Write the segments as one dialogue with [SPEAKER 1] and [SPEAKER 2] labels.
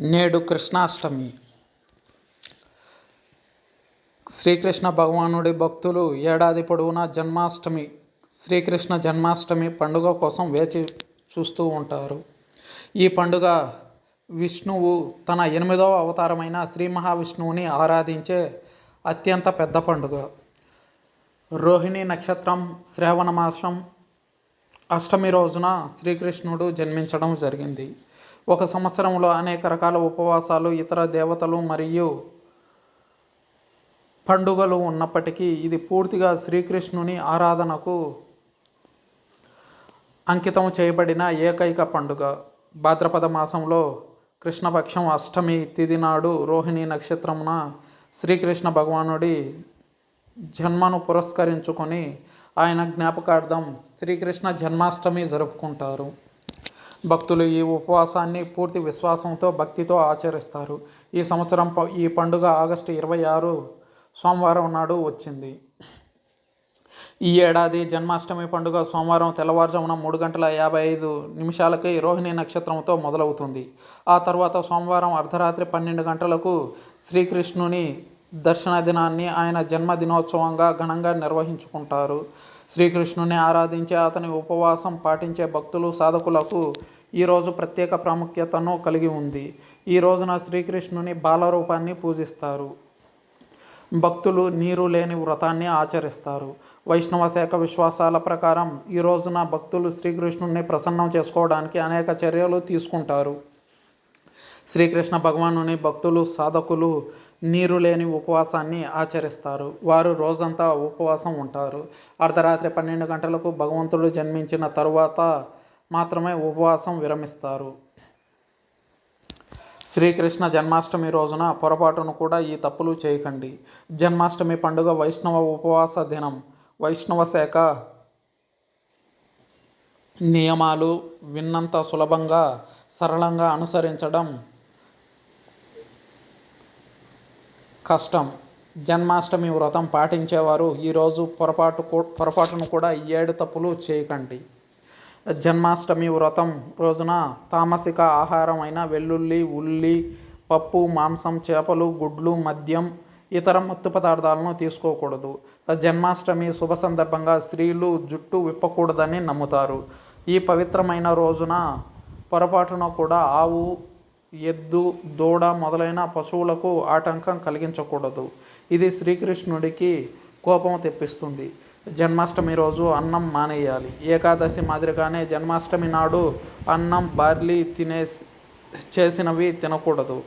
[SPEAKER 1] నేడు కృష్ణాష్టమి. శ్రీకృష్ణ భగవానుడి భక్తులు ఏడాది పొడవునా జన్మాష్టమి శ్రీకృష్ణ జన్మాష్టమి పండుగ కోసం వేచి చూస్తూ ఉంటారు. ఈ పండుగ విష్ణువు తన ఎనిమిదవ అవతారమైన శ్రీ మహావిష్ణువుని ఆరాధించే అత్యంత పెద్ద పండుగ. రోహిణి నక్షత్రం శ్రావణ మాసం అష్టమి రోజున శ్రీకృష్ణుడు జన్మించడం జరిగింది. ఒక సంవత్సరంలో అనేక రకాల ఉపవాసాలు ఇతర దేవతలు మరియు పండుగలు ఉన్నప్పటికీ ఇది పూర్తిగా శ్రీకృష్ణుని ఆరాధనకు అంకితం చేయబడిన ఏకైక పండుగ. భాద్రపద మాసంలో కృష్ణపక్షం అష్టమి తిథి నాడు రోహిణి నక్షత్రమున శ్రీకృష్ణ భగవానుడి జన్మను పురస్కరించుకొని ఆయన జ్ఞాపకార్థం శ్రీకృష్ణ జన్మాష్టమి జరుపుకుంటారు. భక్తులు ఈ ఉపవాసాన్ని పూర్తి విశ్వాసంతో భక్తితో ఆచరిస్తారు. ఈ సంవత్సరం ప- ఈ పండుగ ఆగస్టు ఇరవై ఆరు సోమవారం నాడు వచ్చింది. ఈ ఏడాది జన్మాష్టమి పండుగ సోమవారం తెల్లవారుజామున మూడు గంటల యాభై ఐదు నిమిషాలకి రోహిణి నక్షత్రంతో మొదలవుతుంది. ఆ తర్వాత సోమవారం అర్ధరాత్రి పన్నెండు గంటలకు శ్రీకృష్ణుని దర్శన దినాన్ని ఆయన జన్మదినోత్సవంగా ఘనంగా నిర్వహించుకుంటారు. శ్రీకృష్ణుని ఆరాధించి అతని ఉపవాసం పాటించే భక్తులు సాధకులకు ఈరోజు ప్రత్యేక ప్రాముఖ్యతను కలిగి ఉంది. ఈ రోజున శ్రీకృష్ణుని బాలరూపాన్ని పూజిస్తారు. భక్తులు నీరు లేని వ్రతాన్ని ఆచరిస్తారు. వైష్ణవ శాఖ విశ్వాసాల ప్రకారం ఈ రోజున భక్తులు శ్రీకృష్ణుని ప్రసన్నం చేసుకోవడానికి అనేక చర్యలు తీసుకుంటారు. శ్రీకృష్ణ భగవానుని భక్తులు సాధకులు నీరు లేని ఉపవాసాన్ని ఆచరిస్తారు. వారు రోజంతా ఉపవాసం ఉంటారు. అర్ధరాత్రి పన్నెండు గంటలకు భగవంతుడు జన్మించిన తరువాత మాత్రమే ఉపవాసం విరమిస్తారు. శ్రీకృష్ణ జన్మాష్టమి రోజున పొరపాటును కూడా ఈ తప్పులు చేయకండి. జన్మాష్టమి పండుగ వైష్ణవ ఉపవాస దినం. వైష్ణవ శాఖ నియమాలు విన్నంత సులభంగా సరళంగా అనుసరించడం కష్టం. జన్మాష్టమి వ్రతం పాటించేవారు ఈరోజు పొరపాటు కూ- పొరపాటును కూడా ఈ ఏడు తప్పులు చేయకండి. జన్మాష్టమి వ్రతం రోజున తామసిక ఆహారం అయిన వెల్లుల్లి ఉల్లి పప్పు మాంసం చేపలు గుడ్లు మద్యం ఇతర మత్తు పదార్థాలను తీసుకోకూడదు. జన్మాష్టమి శుభ సందర్భంగా స్త్రీలు జుట్టు విప్పకూడదని నమ్ముతారు. ఈ పవిత్రమైన రోజున పొరపాటున కూడా ఆవు ఎద్దు దూడ మొదలైన పశువులకు ఆటంకం కలిగించకూడదు. ఇది శ్రీకృష్ణుడికి కోపం తెప్పిస్తుంది. జన్మాష్టమి రోజు అన్నం మానేయాలి. ఏకాదశి మాదిరిగానే జన్మాష్టమి నాడు అన్నం బార్లీ తినే చేసినవి తినకూడదు.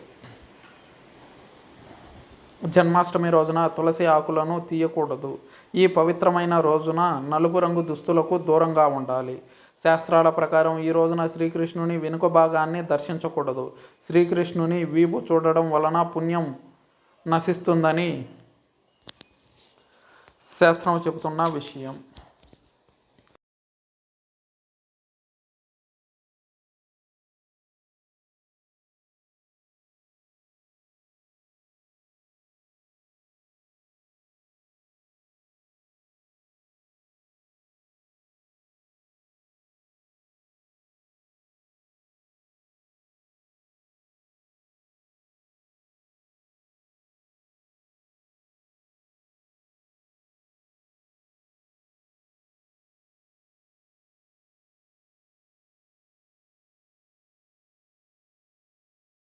[SPEAKER 1] జన్మాష్టమి రోజున తులసి ఆకులను తీయకూడదు. ఈ పవిత్రమైన రోజున నలుపు రంగు దుస్తులకు దూరంగా ఉండాలి. శాస్త్రాల ప్రకారం ఈ రోజున శ్రీకృష్ణుని వెనుక భాగాన్ని దర్శించకూడదు. శ్రీకృష్ణుని వీపు చూడడం వలన పుణ్యం నశిస్తుందని శాస్త్రం చెబుతున్న విషయం.